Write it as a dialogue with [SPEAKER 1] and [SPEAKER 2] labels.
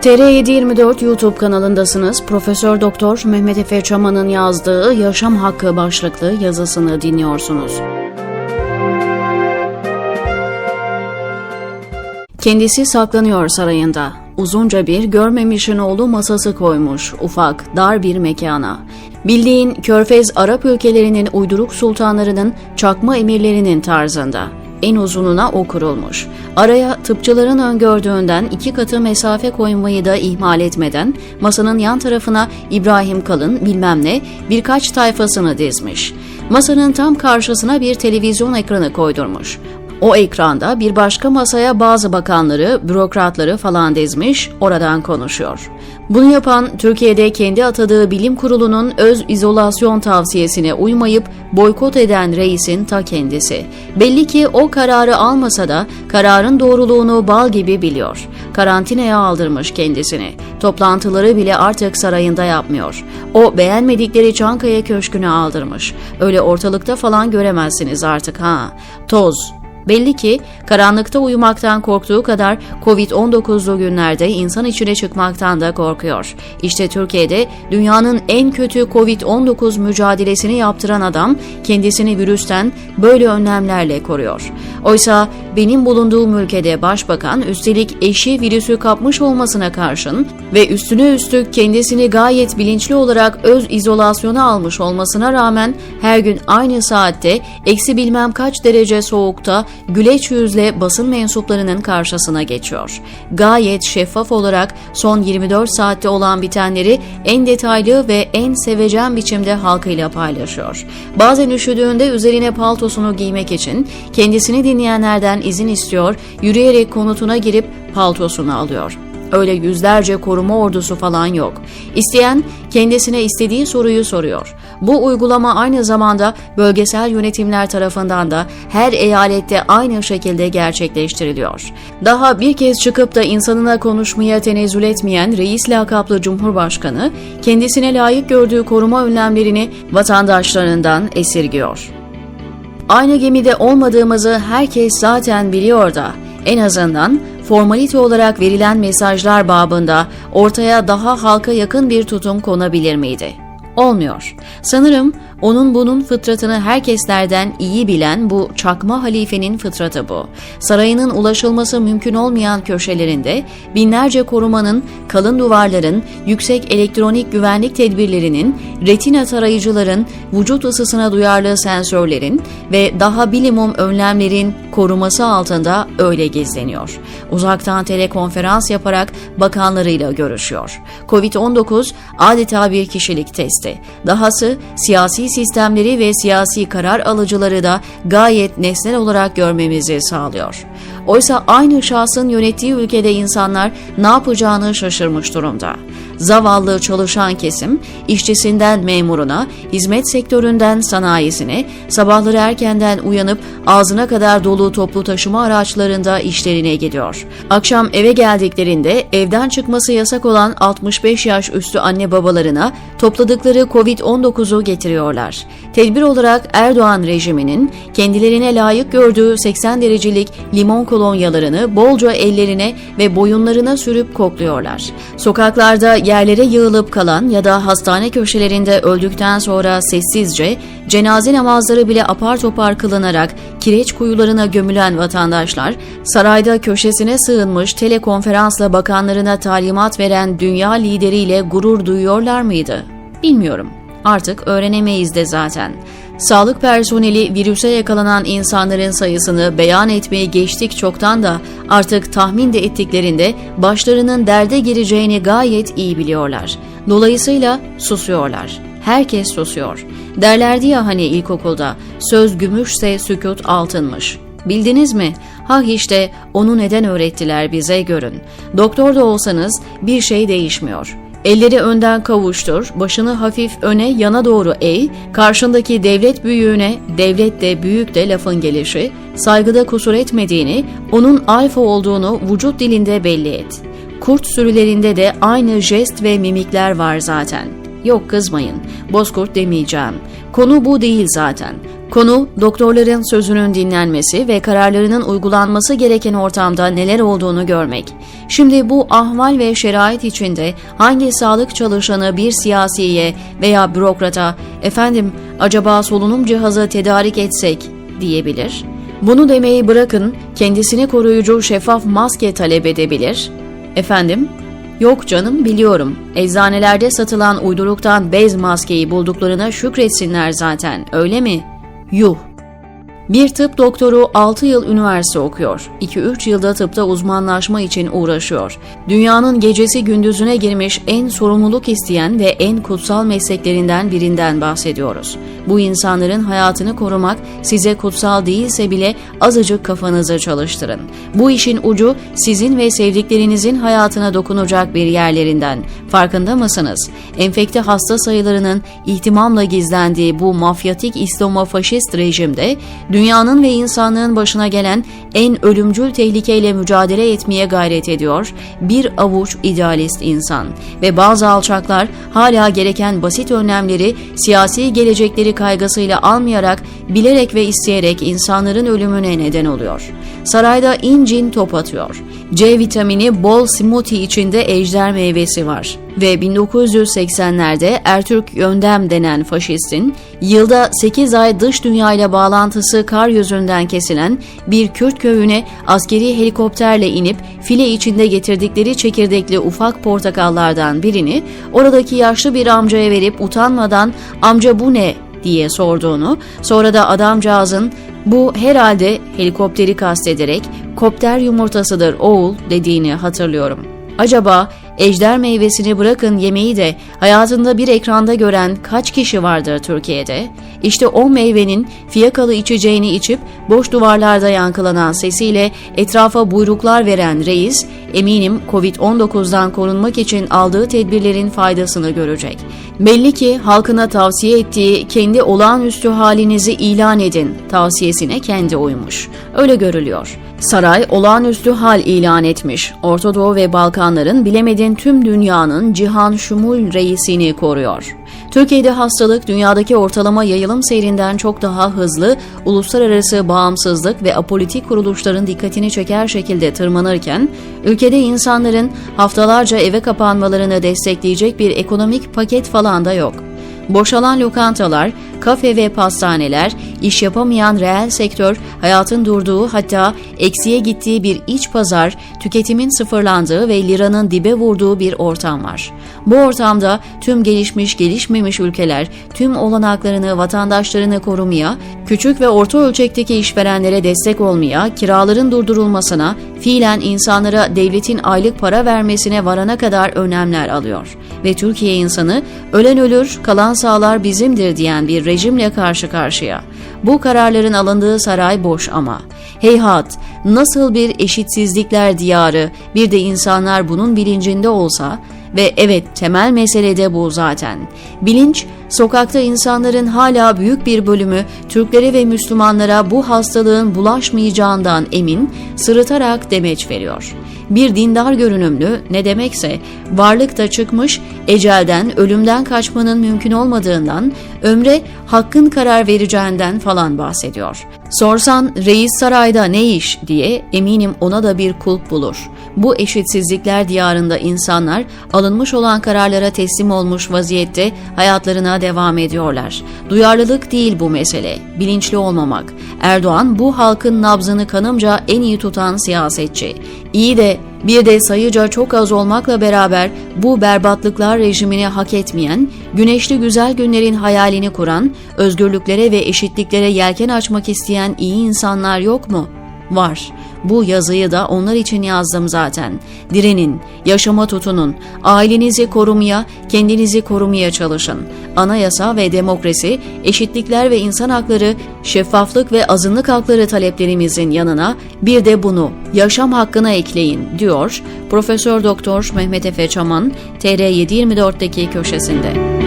[SPEAKER 1] TR724 YouTube kanalındasınız. Profesör Doktor Mehmet Efe Çaman'ın yazdığı Yaşam Hakkı başlıklı yazısını dinliyorsunuz. Kendisi saklanıyor sarayında. Uzunca bir görmemişin oğlu masası koymuş ufak, dar bir mekana. Bildiğin Körfez Arap ülkelerinin uyduruk sultanlarının çakma emirlerinin tarzında. En uzununa o kurulmuş. Araya tıpçıların öngördüğünden iki katı mesafe koymayı da ihmal etmeden masanın yan tarafına İbrahim Kalın bilmem ne birkaç tayfasını dizmiş. Masanın tam karşısına bir televizyon ekranı koydurmuş. O ekranda bir başka masaya bazı bakanları, bürokratları falan dizmiş, oradan konuşuyor. Bunu yapan Türkiye'de kendi atadığı bilim kurulunun öz izolasyon tavsiyesine uymayıp boykot eden reisin ta kendisi. Belli ki o kararı almasa da kararın doğruluğunu bal gibi biliyor. Karantinaya aldırmış kendisini. Toplantıları bile artık sarayında yapmıyor. O beğenmedikleri Çankaya Köşkü'ne aldırmış. Öyle ortalıkta falan göremezsiniz artık ha. Toz, Belli ki karanlıkta uyumaktan korktuğu kadar Covid-19'lu günlerde insan içine çıkmaktan da korkuyor. İşte Türkiye'de dünyanın en kötü Covid-19 mücadelesini yaptıran adam kendisini virüsten böyle önlemlerle koruyor. Oysa benim bulunduğum ülkede başbakan üstelik eşi virüsü kapmış olmasına karşın ve üstüne üstlük kendisini gayet bilinçli olarak öz izolasyona almış olmasına rağmen her gün aynı saatte eksi bilmem kaç derece soğukta güleç yüzle basın mensuplarının karşısına geçiyor. Gayet şeffaf olarak son 24 saatte olan bitenleri en detaylı ve en sevecen biçimde halkıyla paylaşıyor. Bazen üşüdüğünde üzerine paltosunu giymek için kendisini dinleyenlerden izin istiyor, yürüyerek konutuna girip paltosunu alıyor. Öyle yüzlerce koruma ordusu falan yok. İsteyen kendisine istediği soruyu soruyor. Bu uygulama aynı zamanda bölgesel yönetimler tarafından da her eyalette aynı şekilde gerçekleştiriliyor. Daha bir kez çıkıp da insanına konuşmaya tenezzül etmeyen reis lakaplı Cumhurbaşkanı kendisine layık gördüğü koruma önlemlerini vatandaşlarından esirgiyor. Aynı gemide olmadığımızı herkes zaten biliyor da en azından formalite olarak verilen mesajlar babında ortaya daha halka yakın bir tutum konabilir miydi? Olmuyor. Sanırım onun bunun fıtratını herkeslerden iyi bilen bu çakma halifenin fıtratı bu. Sarayının ulaşılması mümkün olmayan köşelerinde binlerce korumanın, kalın duvarların, yüksek elektronik güvenlik tedbirlerinin, retina tarayıcıların, vücut ısısına duyarlı sensörlerin ve daha bilimum önlemlerin koruması altında öyle gizleniyor. Uzaktan telekonferans yaparak bakanlarıyla görüşüyor. Covid-19 adeta bir kişilik testi. Dahası siyasi sistemleri ve siyasi karar alıcıları da gayet nesnel olarak görmemizi sağlıyor. Oysa aynı şahsın yönettiği ülkede insanlar ne yapacağını şaşırmış durumda. Zavallı çalışan kesim, işçisinden memuruna, hizmet sektöründen sanayisine, sabahları erkenden uyanıp ağzına kadar dolu toplu taşıma araçlarında işlerine gidiyor. Akşam eve geldiklerinde evden çıkması yasak olan 65 yaş üstü anne babalarına topladıkları Covid-19'u getiriyorlar. Tedbir olarak Erdoğan rejiminin kendilerine layık gördüğü 80 derecelik limon kolonyalarını bolca ellerine ve boyunlarına sürüp kokluyorlar. Sokaklarda yerlere yığılıp kalan ya da hastane köşelerinde öldükten sonra sessizce cenaze namazları bile apar topar kılınarak kireç kuyularına gömülen vatandaşlar, sarayda köşesine sığınmış telekonferansla bakanlarına talimat veren dünya lideriyle gurur duyuyorlar mıydı? Bilmiyorum. Artık öğrenemeyiz de zaten. Sağlık personeli virüse yakalanan insanların sayısını beyan etmeye geçtik çoktan da artık tahmin de ettiklerinde başlarının derde gireceğini gayet iyi biliyorlar. Dolayısıyla susuyorlar. Herkes susuyor. Derlerdi ya hani ilkokulda söz gümüşse sükut altınmış. Bildiniz mi? Ha işte onu neden öğrettiler bize görün. Doktor da olsanız bir şey değişmiyor. Elleri önden kavuştur, başını hafif öne yana doğru eğ, karşındaki devlet büyüğüne, devlet de büyük de lafın gelişi, saygıda kusur etmediğini, onun alfa olduğunu vücut dilinde belli et. Kurt sürülerinde de aynı jest ve mimikler var zaten. Yok kızmayın. Bozkurt demeyeceğim. Konu bu değil zaten. Konu doktorların sözünün dinlenmesi ve kararlarının uygulanması gereken ortamda neler olduğunu görmek. Şimdi bu ahval ve şerait içinde hangi sağlık çalışanı bir siyasiye veya bürokrata efendim acaba solunum cihazı tedarik etsek diyebilir. Bunu demeyi bırakın kendisini koruyucu şeffaf maske talep edebilir. Efendim Yok canım biliyorum. Eczanelerde satılan uyduruktan bez maskeyi bulduklarına şükretsinler zaten öyle mi? Yuh! Bir tıp doktoru 6 yıl üniversite okuyor. 2-3 yılda tıpta uzmanlaşma için uğraşıyor. Dünyanın gecesi gündüzüne girmiş en sorumluluk isteyen ve en kutsal mesleklerinden birinden bahsediyoruz. Bu insanların hayatını korumak size kutsal değilse bile azıcık kafanızı çalıştırın. Bu işin ucu sizin ve sevdiklerinizin hayatına dokunacak bir yerlerinden. Farkında mısınız? Enfekte hasta sayılarının ihtimamla gizlendiği bu mafyatik İslamo-faşist rejimde dünyanın ve insanlığın başına gelen en ölümcül tehlikeyle mücadele etmeye gayret ediyor bir avuç idealist insan ve bazı alçaklar hala gereken basit önlemleri siyasi gelecekleri kaygısıyla almayarak bilerek ve isteyerek insanların ölümüne neden oluyor. Sarayda incin top atıyor. C vitamini bol smoothie içinde ejder meyvesi var. Ve 1980'lerde Ertürk Yöndem denen faşistin yılda 8 ay dış dünyayla bağlantısı kar yüzünden kesilen bir Kürt köyüne askeri helikopterle inip file içinde getirdikleri çekirdekli ufak portakallardan birini oradaki yaşlı bir amcaya verip utanmadan amca bu ne? diye sorduğunu, sonra da adamcağızın bu herhalde helikopteri kastederek kopter yumurtasıdır oğul dediğini hatırlıyorum. Acaba ejder meyvesini bırakın yemeği de hayatında bir ekranda gören kaç kişi vardır Türkiye'de? İşte o meyvenin fiyakalı içeceğini içip boş duvarlarda yankılanan sesiyle etrafa buyruklar veren reis, eminim Covid-19'dan korunmak için aldığı tedbirlerin faydasını görecek. Belli ki halkına tavsiye ettiği kendi olağanüstü halinizi ilan edin tavsiyesine kendi uymuş. Öyle görülüyor. Saray olağanüstü hal ilan etmiş. Orta Doğu ve Balkanların bilemedin tüm dünyanın cihan şumul reisini koruyor. Türkiye'de hastalık dünyadaki ortalama yayılım seyrinden çok daha hızlı, uluslararası bağımsızlık ve apolitik kuruluşların dikkatini çeker şekilde tırmanırken, ülkede insanların haftalarca eve kapanmalarını destekleyecek bir ekonomik paket falan da yok. Boşalan lokantalar, kafe ve pastaneler, iş yapamayan reel sektör, hayatın durduğu hatta eksiye gittiği bir iç pazar, tüketimin sıfırlandığı ve liranın dibe vurduğu bir ortam var. Bu ortamda tüm gelişmiş gelişmemiş ülkeler tüm olanaklarını vatandaşlarını korumaya, küçük ve orta ölçekteki işverenlere destek olmaya, kiraların durdurulmasına, fiilen insanlara devletin aylık para vermesine varana kadar önlemler alıyor. Ve Türkiye insanı ölen ölür, kalan sağlar bizimdir diyen bir rejimle karşı karşıya. Bu kararların alındığı saray boş ama. Heyhat, nasıl bir eşitsizlikler diyarı, bir de insanlar bunun bilincinde olsa ve evet temel mesele de bu zaten. Bilinç, sokakta insanların hala büyük bir bölümü Türklere ve Müslümanlara bu hastalığın bulaşmayacağından emin, sırıtarak demeç veriyor. Bir dindar görünümlü ne demekse varlıkta çıkmış, ecelden, ölümden kaçmanın mümkün olmadığından, ömre hakkın karar vereceğinden falan bahsediyor. Sorsan reis sarayda ne iş diye eminim ona da bir kulp bulur. Bu eşitsizlikler diyarında insanlar alınmış olan kararlara teslim olmuş vaziyette hayatlarına devam ediyorlar. Duyarlılık değil bu mesele, bilinçli olmamak. Erdoğan bu halkın nabzını kanımca en iyi tutan siyasetçi. İyi de bir de sayıca çok az olmakla beraber bu berbatlıklar rejimini hak etmeyen, güneşli güzel günlerin hayalini kuran, özgürlüklere ve eşitliklere yelken açmak isteyen iyi insanlar yok mu? Var. Bu yazıyı da onlar için yazdım zaten. Direnin, yaşama tutunun, ailenizi korumaya, kendinizi korumaya çalışın. Anayasa ve demokrasi, eşitlikler ve insan hakları, şeffaflık ve azınlık hakları taleplerimizin yanına bir de bunu yaşam hakkına ekleyin diyor Profesör Doktor Mehmet Efe Çaman TR724'deki köşesinde.